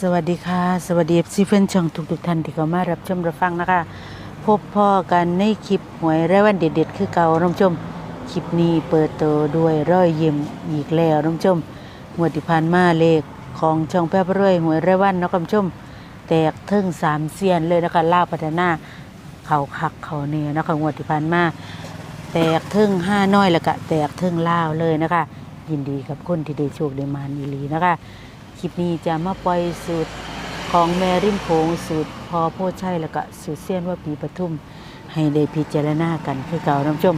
สวัสดีค่ะ สวัสดีซีเฟนช่องทุกทุกๆท่านที่เข้ามารับชมรับฟังนะคะ พบพ่อกันในคลิปหวยรายวันเด็ดๆ คือเก่าน้องชม คลิปนี้เปิดตัวด้วยร้อยยิ้มอีกแล้วน้องชมงวดที่ผ่านมาเลขของช่องแป๊บรวยหวยรายวันนาะคุณชม แตกเทิงสามเซียนเลยนะคะล่าพัฒนาเขาคักเขาเนี่ยนะคะงวดที่ผ่านมาแตกเทิงห้าน้อยแล้วก็แตกเทิงล่าวเลยนะคะ ยินดีกับคนที่ได้โชคได้มานอีหลีนะคะ ลิปนี้จะมาปล่อยสูตรของแม่ริมโขงสูตรพอโพชัยแล้วก็สูตรเสี้ยนว่าปีปทุมให้ได้พิจารณากันคือเก่าน้ำชม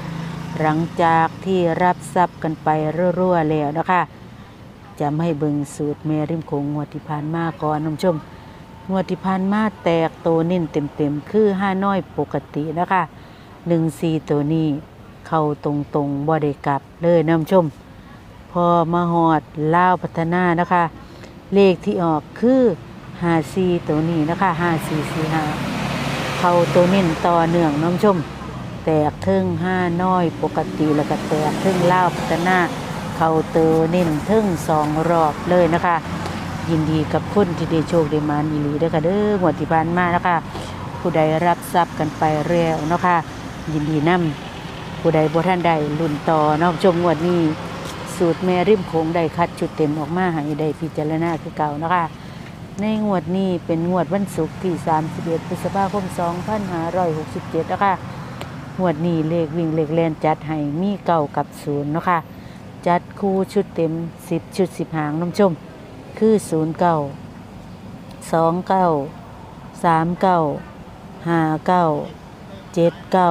หลังจากที่รับทรัพย์กันไปรั่วๆแล้วนะคะจะไม่เบิ่งสูตรแม่ริมโขงงวดที่ผ่านมาก่อนน้ำชมงวดที่ผ่านมาแตกโตวนิ่นเต็มๆคือห้าน้อยปกตินะคะหนึ่งซีตัวนี้เข้าตรงๆบ่ได้กลับเลยน้ำชม พอมาหอดล่าวพัฒนานะคะ เลขที่ออกคือหาซีตัวนี้นะคะห้าสี่สี่ห้าเขาตัวนิ่นต่อเนื่องน้ำชม แตกเทึ่งห้าน้อยปกติแล้วก็แตกเทึ่งล่าพัฒนาเข้าตัวนิ่นเทึ่งสองรอบเลยนะคะ ยินดีกับคนที่ได้โชคได้มานอีหลีด้อค่ะเด้อหมวดที่ผ่านมานะคะ ผู้ใดรับทรัพย์กันไปเร็วนะคะ ยินดีนํผู้ใดบ่ท่านใดลุ่นต่อเนาะชมงวดนี้ สูตรแม่ริมโขงได้คัดชุดเต็มออกมาให้ได้พิจารณาคือเก่านะคะ ในงวดนี้เป็นงวดวันศุกร์ที่ 31พฤษภาคม2567นะคะงวดนี้เลขวิ่งเลขแลนจัดให้มีเก่ากับศูนย์นะคะจัดคู่ชุดเต็ม 10 ชุด 10 หางน้ำชม คือ0เก้า2เก้า3เก้า5เก้า7เก้า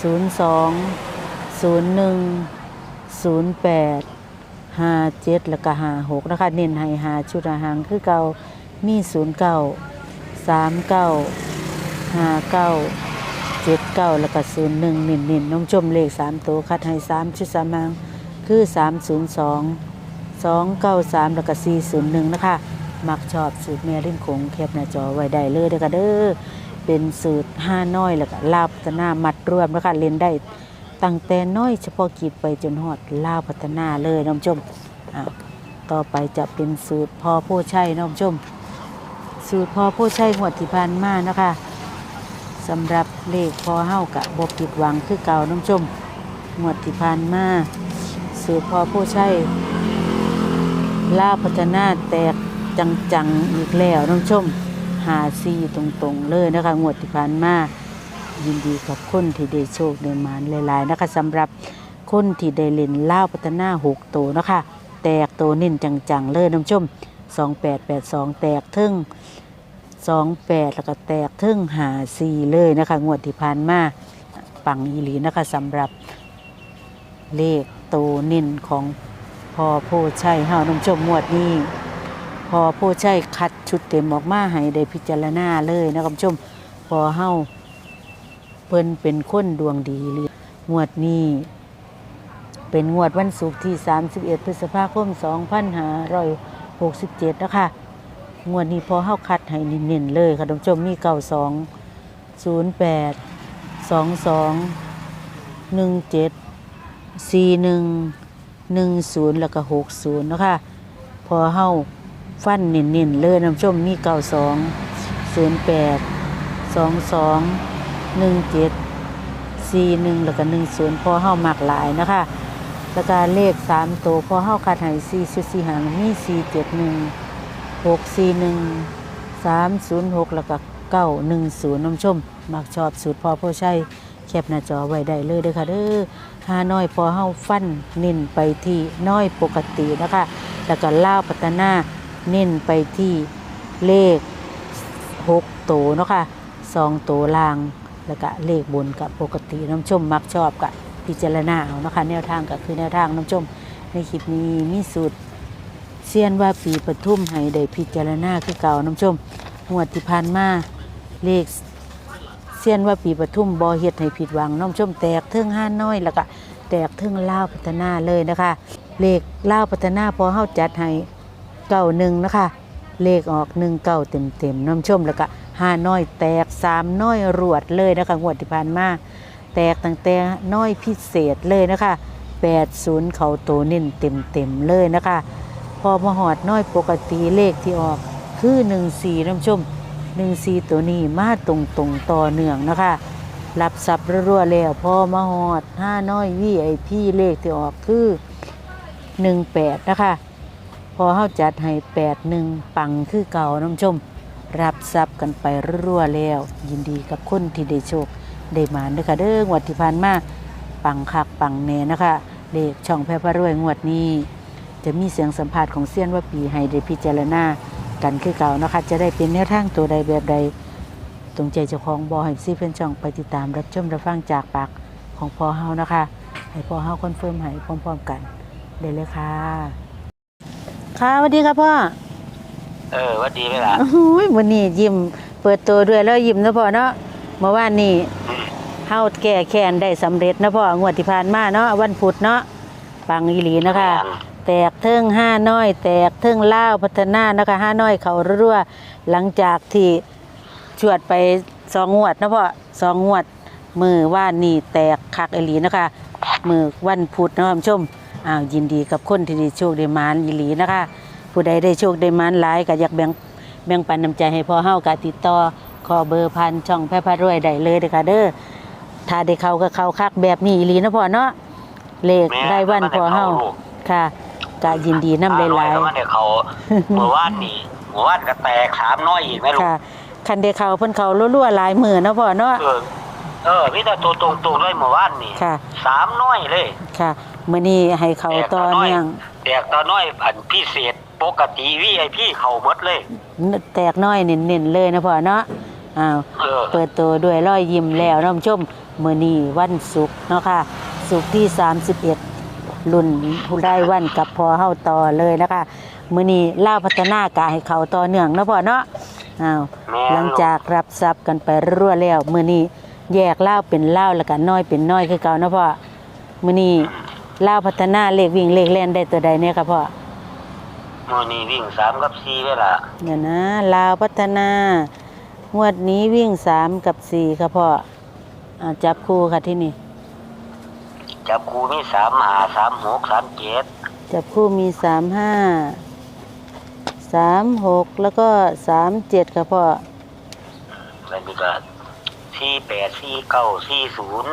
0 2 0 1ศูนย์ ศูนย์แปดห้าเจ็ดแล้วก็ห้าหกนะคะเน้นให้หาชุดอาหารคือเก่ามีศูนย์เก้าสามเก้าห้าเก้าเจ็ดเก้าแล้วก็ศูนย์หนึ่งเน้นเน้นน้องชมเลขสามตัวคัดให้สามชุดสามหางคือสามศูนย์สองสองเก้าสามแล้วก็สี่ศูนย์หนึ่งนะคะมักชอบสูตรแม่ริมโขงแคบหน้าจอไว้ได้เลยเด้อค่ะเด้อเป็นสูตรห้าน้อยแล้วก็ลาบพัฒนามัดรวมนะคะเล่นได้ ตั้งแต่น้อยเฉพาะกิจไปจนฮอดล่าพัฒนาเลยน้องชมต่อไปจะเป็นสูตรพอโพชัยน้องชม สูตรพอโพชัยงวดที่ผ่านมานะคะสำหรับเลขพอเฮ้ากะบบผิดหวังคือเก่าน้องชมงวดที่ผ่านมาสูตรพอโพชัยล่าพัฒนาแตกจังๆอีกแล้วน้องชมหาซีตรงๆเลยนะคะงวดที่ผ่านมา ยินดีกับคนที่ได้โชคได้มานหลายๆนะคะสำหรับคนที่ได้เล่นเล่าพัฒนาหกโตวนะคะ แตกโตวเน้นจังๆเลยน้ำชม2882แตกทึ่ง28แล้วก็แตกทึ่งหาซีเลยนะคะงวดที่ผ่านมาปังอีหลีนะคะสำหรับเลขโตวเน้นของพอโพชัยเฮาน้ำชมงวดนี้พอโพชัยคัดชุดเต็มออกมาให้ได้พิจารณาเลยนะคะคุณผู้ชมพอเฮา เพิ่นเป็นคนดวงดีเลยงวดนี้ เป็นงวดวันศุกร์ที่ 31 พฤษภาคม 2567 นะคะ งวดนี้พอเฮาคัดให้เน้นๆเลยค่ะท่านผู้ชมมี92 08 22 17 41 10 แล้วก็ 60 นะคะ พอเฮาฟันเน้นๆเลยท่านผู้ชมมี92 08 22 หนึ่งเจ็ดสี่หนึ่งแล้วก็หนึ่งศูนย์พอเฮามักหลายนะคะแล้วก็เลขสามตัวพอเฮาคัดให้สี่ชุดสี่หางมีสี่เจ็ดหนึ่งหกสี่หนึ่งสามศูนย์หกแล้วก็เก้าหนึ่งศูนย์น้ำชมมักชอบสูตรพอผู้ใช้แคปหน้าจอไว้ได้เลยเด้อค่ะเด้อห้าน้อยพอเฮาฟันเน้นไปที่น้อยปกตินะคะ แล้วก็ล่าพัฒนาเน้นไปที่เลขหกโตวเนาะค่ะสองโตวล่าง แล้วก็เลขบนกับปกติน้ำชมมักชอบกับพิจารณาเอานะคะ แนวทางก็คือแนวทางน้ำชมในคลิปนี้มีสูตรเซียนว่าปีปทุมให้ได้พิจารณาคือเก่าน้ำชมงวดที่ผ่านมาเลขเซียนว่าปีปทุมบอเฮ็ดให้ผิดหวังน้ำชมแตกเทิงห้าน้อยแล้วก็แตกเทิงล่าวพัฒนาเลยนะคะเลขล่าวพัฒนาพอเฮาจัดให้เก้าหนึ่งนะคะเลขออกหนึ่งเก้าเต็มเต็มๆน้ำชมแล้วก็ ห้าน้อยแตกสามน้อยรวดเลยนะคะงวดที่ผ่านมาแตกตั้งแต่น้อยพิเศษเลยนะคะแปดศูนย์เขาโตเน้นเต็มเต็มเลยนะคะ พอมาหอดน้อยปกติเลขที่ออกคือหนึ่งสี่ท่านผู้ชมหนึ่งสี่ตัวนี้มาตรงตรงต่อเนื่องนะคะรับทรัพย์รัวๆแล้วพอมาหอดห้าน้อยวีไอพี่เลขที่ออกคือหนึ่งแปดนะคะพอเฮาจัดให้แปดหนึ่งปังคือเก่าน้ำชม รับทรัพย์กันไปรั่วแล้ว ยินดีกับคนที่ได้โชคได้มานเด้อค่ะเด้องวดที่ผ่านมาปังคักปังแน่นะคะเลขช่องแพร่พระรวยงวดนี้ จะมีเสียงสัมภาษณ์ของเซียนว่าปีให้ได้พิจารณากันคือเก่านะคะ จะได้เป็นแนวทางตัวใดแบบใดตรงใจเจ้าของบอให้ซีเพื่อนช่องไปติดตามรับชมรับฟังจากปากของพอเฮานะคะ ให้พอเฮาคอนเฟิร์มให้พร้อมๆกัน ได้เลยค่ะ ค่ะสวัสดีค่ะพ่อ เออว่าดีไหมล่ะโอ้ยวันนี้ยิ้ม เปิดตัวด้วยแล้วยิ้มนะพ่อเนาะเมื่อวานนี้เฮาแก้แค้นได้สำเร็จนะพ่องวดที่ผ่านมาเนาะวันพุธเนาะปังอีหลีนะคะ แตกเทิงห้าน้อย แตกเทิงล่าวพัฒนานะคะห้าน้อยเขารั่วๆหลังจากที่ชวดไปสองงวดนะพ่อสองงวดมือว่านนี่แตกคักอีหลีนะคะ มือวันพุธเนาะท่านผู้ชมอ้าวยินดีกับคนที่ได้โชคได้หมานอีหลีนะคะ ผู้ใดได้โชคได้มานหลายก็อยากแบ่งแบ่งปันน้ำใจให้พ่อเฮากะติดต่อขอเบอร์พันช่องแพร่พารวยได้เลยเด้อค่ะเด้อถ้าได้เข้าก็เข้าคักแบบนี้อีหลีนะพ่อเนาะเลขแม่ได้วันพ่อเฮาค่ะกะยินดีนำหลายแล้วมันเดี๋ยวเขาเมื่อวานนี่เมื่อวานก็แตกสามน้อยอีกไหมๆลูกค่ะคันได้เข้าเพิ่นเข้ารั่วๆหลายมื้อนะพ่อเนาะเออพี่แต่ตัวตรงตรงๆด้วยเมื่อวานนี่ค่ะสามน้อยเลย ค่ะมื้อนี้ให้เขาต่อเนื่องแตกตาน้อยอันพิเศษ ปกติวิไอพี่เขาหมดเลย แตกน้อยเน้นๆเลยนะพ่อเนาะอ้าวเออ เปิดตัวด้วยรอยยิ้มแล้วน้องชมมื้อนี้วันศุกร์เนาะค่ะศุกร์ที่ 31 รุ่นผู้ได้วันกับพอเฮาต่อเลยนะคะมื้อนี้ล่าวพัฒนากะให้เขาต่อเนื่องเนาะพ่อเนาะอ้าวแม่หลังจากรับทรัพย์กันไปรั่วๆแล้วมื้อนี้แยกล่าวเป็นล่าวแล้วก็น้อยเป็นน้อยคือเก่าเนาะพ่อมื้อนี้ล่าวพัฒนาเลขวิ่งเลขเล่นได้ตัวใดเนี่ยครับพ่อ มื่อนี้วิ่งสามกับสี่ไว้ล่ะเดี๋ยวนะลาวพัฒนางวดนี้วิ่งสามกับสี่ครับพ่ออาจับคู่ค่ะที่นี่ จับครูมีสามหาสามหกสามเจ็ดจับคู่มีสามห้าสามหกแล้วก็สามเจ็ดครับพ่อแล้วนี่ก็สี่แปดสี่เก้าสี่ศูนย์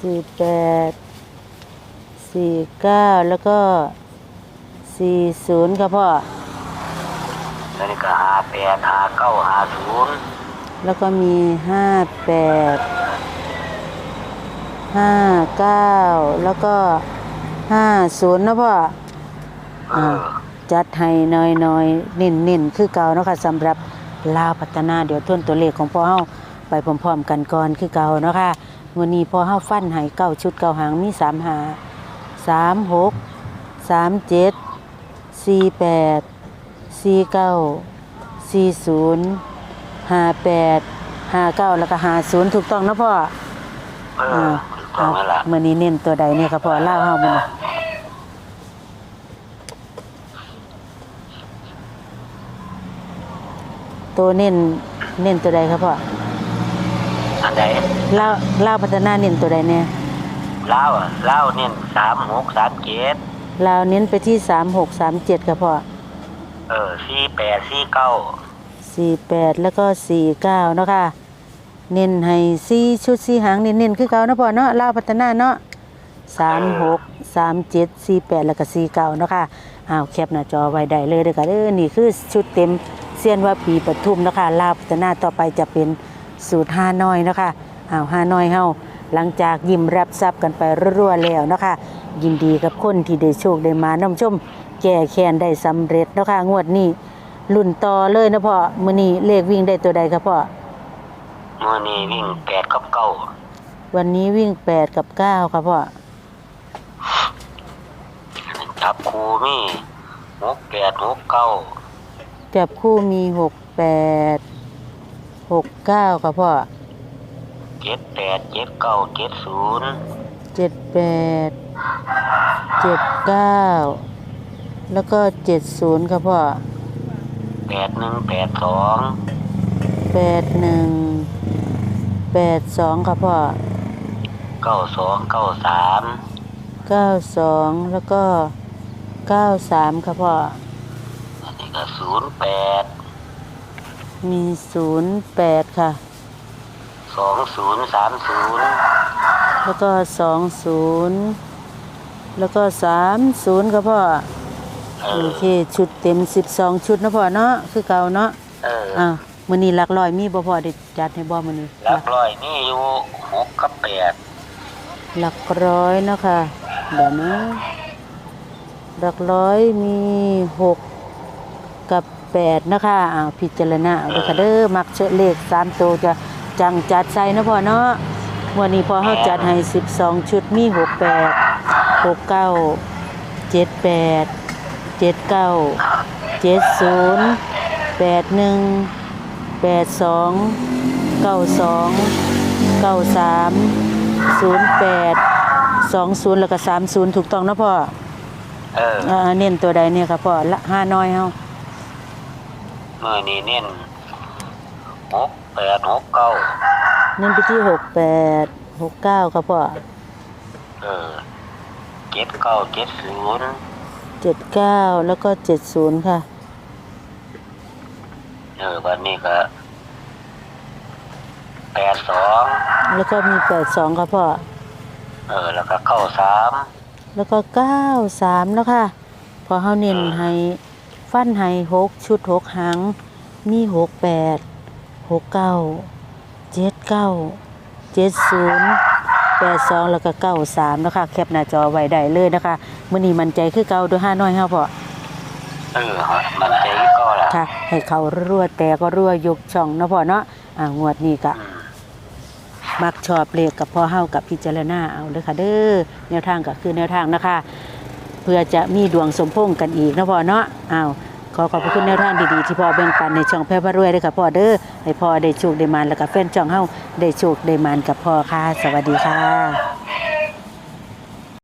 สี่แปดสี่เก้าแล้วก็ สี่ศูนย์ครับพ่อแล้วนี่ก็หาแปดหาเก้าหาศูนย์แล้วก็มีห้าแปดห้าเก้าแล้วก็ห้าศูนย์นะพ่อเออจัดให้น้อยๆเน้นๆคือเก่าเนาะค่ะสำหรับลาวพัฒนาเดี๋ยวทวนตัวเลขของพ่อเฮาไปพร้อมๆกันก่อนคือเก่าเนาะค่ะวันนี้พ่อเฮาฟันให้เก้าชุดเก้าหางมีสามหาสามหกสามเจ็ด สี่แปดสี่เก้าสี่ศูนย์ห้าแปดห้าเก้าแล้วก็ห้าศูนย์ถูกต้องนะพ่อเออถูกต้องแล้วล่ะเมื่อนี้เน้นตัวใดเนี่ยครับพ่อเล่าเฮามันตัวเน้นเน้นตัวใดครับพ่ออันใดเล่าเล่าพัฒนาเน้นตัวใดเนี่ยเล่าวอะเล่าวเนี่ยสามหกสามเจ็ด ลาวเน้นไปที่สามหกสามเจ็ดครับพ่อเออสี่แปดสี่เก้าสี่แปดแล้วก็สี่เก้าเนาะค่ะ เน้นให้สี่ชุดสี่หางเน้นๆคือเก่านะพ่อเนาะเล่าพัฒนาเนาะสามหกสามเจ็ดสี่แปดแล้วก็สี่เก้าเนาะค่ะอ้าวแคปหน้าจอไว้ได้เลยเด้อค่ะเด้อนี่คือชุดเต็มเสี้ยนว่าปีปทุมเนาะคะลาวพัฒนาต่อไปจะเป็นสูตรห้าน้อยเนาะค่ะอ้าวห้าน้อยเฮา หลังจากยิ้มรับทรัพย์กันไปรัวๆแล้วเนาะค่ะยินดีกับคนที่ได้โชคได้มาน้ำชม แก่แค้นได้สำเร็จเนาะค่ะงวดนี้ลุ่นต่อเลยนะพ่อมื้อนี้เลขวิ่งได้ตัวใดครับพ่อเมื่อนี้วิ่งแปดกับเก้าวันนี้วิ่ง8กับ9ครับพ่อจับครูมีหกแปดหกเก้าจับคู่มี6 8 6 9ครับพ่อ เจ็ดแปดเจ็ดเก้าเจ็ดศูนย์7 8 7 9แล้วก็70ครับพ่อแปดหนึ่งแปดสอง8 1 8 2ครับพ่อเก้าสองเก้าสาม92แล้วก็93ครับพ่ออันนี้ก็ศูนย์แปดมีศูนย์แปดค่ะ สองศูนย์สามศูนย์แล้วก็สองศูนย์แล้วก็สามศูนย์ก็พ่อเอโออเคชุดเต็มสิบสองชุดนะพ่อเนาะคือเก่าเนาะเอออ่ามื้อนี้หลักร้อยมีบ่พ่อได้จัดให้บ่มื้อนี้หลักร้อยนี่อยู่หกกับแปดหลักร้อยเนาะค่ะเดี๋ยวนะหลักร้อยมีหกกับแปดนะคะอ้าวพิจารณาเอาเด้อค่ะเด้อมักเชเลขสามตัวจะ จังจัดใส่นะพ่อเนาะวันนี้พอเฮาจัดให้สิบสองชุดมีหกแปดหกเก้าเจ็ดแปดเจ็ดเก้าเจ็ดศูนย์แปดหนึ่งแปดสองเก้าสองเก้าสามศูนย์แปดสองศูนย์แล้วก็สามศูนย์ถูกต้องนะพ่อเอออ่าเน้นตัวใดเนี่ยครับพ่อละห้าน้อยเฮามือนี้เน้นหก แปดหกเก้าเน้นไปที่หกแปดหกเก้าครับพ่อเออเจ็ดเก้าเจ็ดศูนย์เจ็ดเก้าแล้วก็เจ็ดศูนย์ค่ะ เออวันนี้ก็แปดสองแล้วก็มีแปดสองครับพ่อเออแล้วก็เข้าสามแล้วก็เก้าสามแล้วค่ะ พอเฮาเน้นให้ฟันให้หกชุดหกหางมีหกแปด หกเก้าเจ็ดเก้าเจ็ดศูนย์แปดสองแล้วก็เก้าสามแล้วค่ะแคปหน้าจอไว้ได้เลยนะคะมื้อนี้มันใจคือเก่าด้วยห้าน้อยเฮาพ่อเออมันใจก็ละค่ะ ให้เขารั่วแต่ก็รั่วยกช่องเนาะพ่อเนาะอ่างวดนี้ก็อืมมักชอบเลขกับพ่อเฮากับพิจารณาเอาเลยค่ะเด้อแนวทางก็คือแนวทางนะคะ เพื่อจะมีดวงสมพงษ์กันอีกเนาะพ่อเนาะอ้าว ขอขอบพระคุณแนวทางดีๆที่พ่อแบ่งปันในช่องแพร่พระรวยด้วยค่ะพ่อเด้อให้พ่อได้โชคได้มานแล้วก็แฟนช่องเฮาได้โชคได้มานกับพ่อค่ะ สวัสดีค่ะ